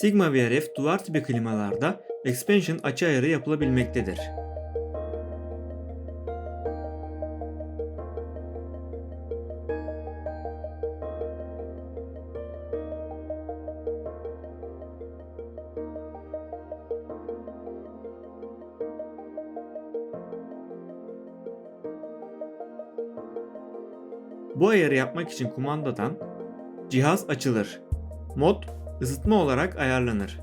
Sigma VRF duvar tipi klimalarda expansion açı ayarı yapılabilmektedir. Bu ayarı yapmak için kumandadan cihaz açılır. Mod ısıtma olarak ayarlanır.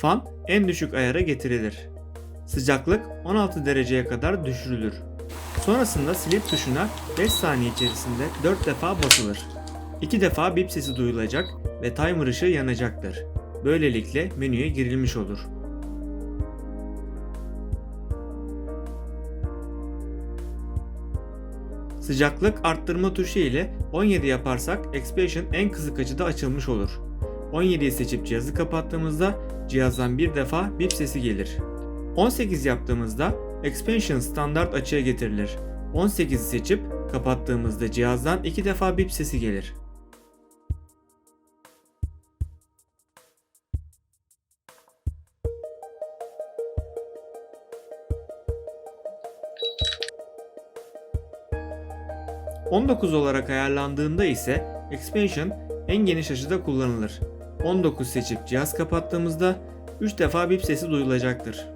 Fan en düşük ayara getirilir. Sıcaklık 16 dereceye kadar düşürülür. Sonrasında sleep tuşuna 5 saniye içerisinde 4 defa basılır. 2 defa bip sesi duyulacak ve timer ışığı yanacaktır. Böylelikle menüye girilmiş olur. Sıcaklık arttırma tuşu ile 17 yaparsak Expansion en kısık açıda açılmış olur. 17'yi seçip cihazı kapattığımızda cihazdan bir defa bip sesi gelir. 18 yaptığımızda Expansion standart açıya getirilir. 18'i seçip kapattığımızda cihazdan iki defa bip sesi gelir. ...19 olarak ayarlandığında ise Expansion en geniş açıda kullanılır. 19 seçip cihaz kapattığımızda 3 defa bip sesi duyulacaktır.